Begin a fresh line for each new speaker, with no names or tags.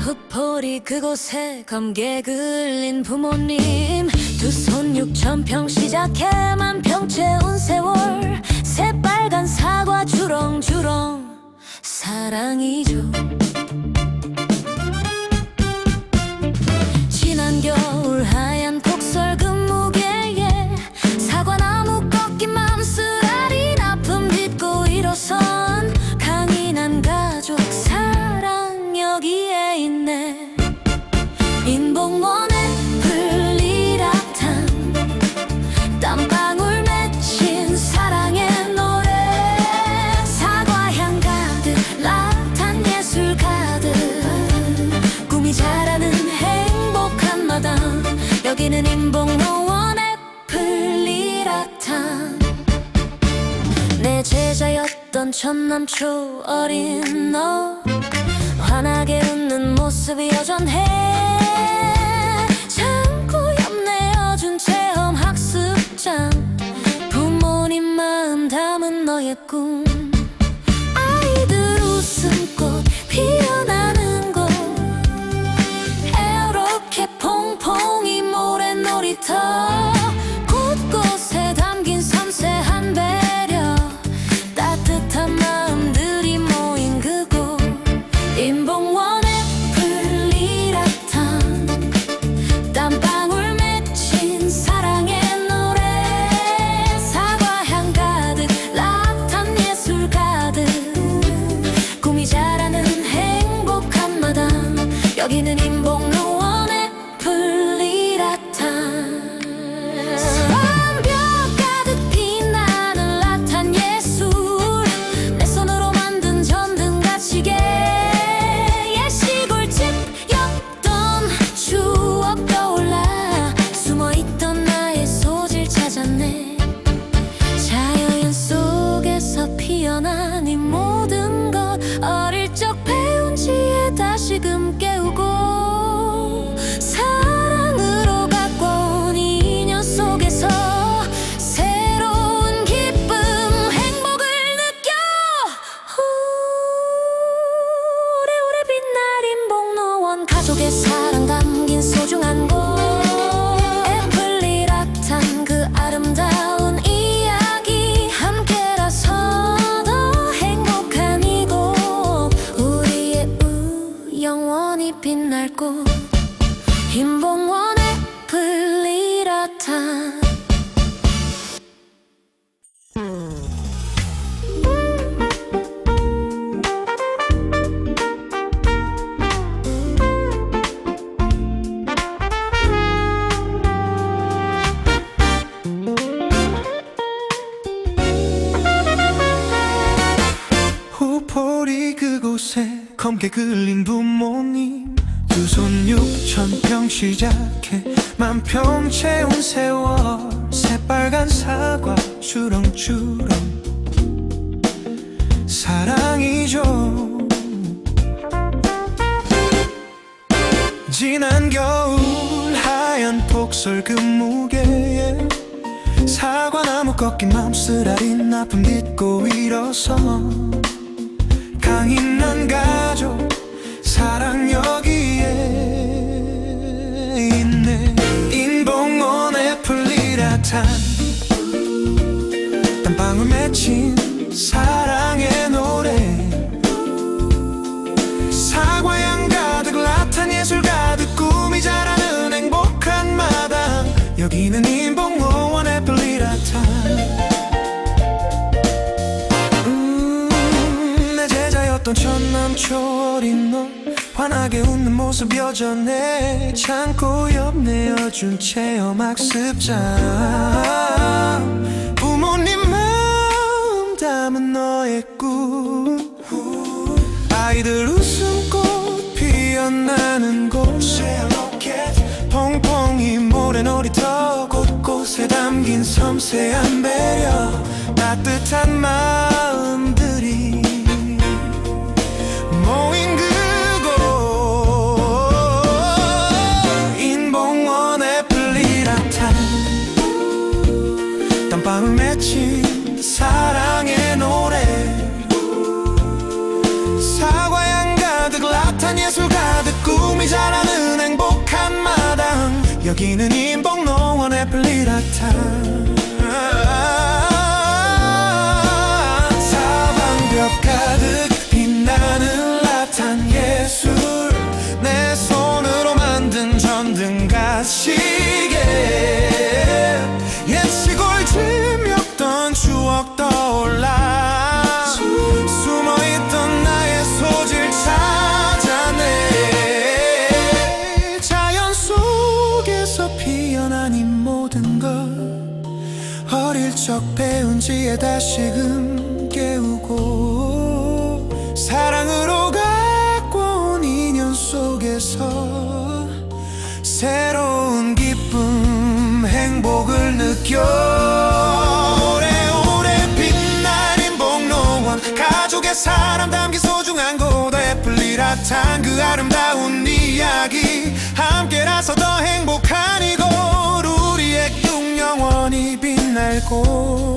흙포리 그곳에 감개 걸린 부모님. 두 손 육천 평 시작해 만평 채운 세월. 새빨간 사과 주렁주렁. 사랑이죠 제자였던 천남초 어린 너 환하게 웃는 모습이 여전해. 창고 옆 내어준 체험 학습장 부모님 마음 담은 너의 꿈 빛날 곳. 인봉원의 플리라탄
후포리 그곳에 검게 그린 부모님 두손 육천 평 시작해 만평 채운 세월. 새빨간 사과 주렁주렁. 사랑이죠 지난 겨울 하얀 폭설금 무게에 사과나무 꺾인 맘 쓰라린 아픔 딛고 일어서. 강인한 가족 사랑 여기 time. 환하게 웃는 모습 여전해. 창고 옆 내어준 체험 학습장. 부모님 마음 담은 너의 꿈. 아이들 웃음꽃 피어나는 곳 퐁퐁이 모래놀이터 곳곳에 담긴 섬세한 배려. 따뜻한 마 사과향 가득 라탄 예술 가득 꿈이 자라는 행복한 마당. 여기는 인복농원 애플리라탄 사방벽 가득 빛나는 라탄 예술. 내 손으로 만든 전등같이 적 배운 지혜 다시금 깨우고 사랑으로 갖고 온 인연 속에서 새로운 기쁨 행복을 느껴. 오래오래 빛나는 복로원 가족의 사람 담긴 소중한 곳 애플리라탄 그 아름다운 이야기. 함께라서 더 행복 한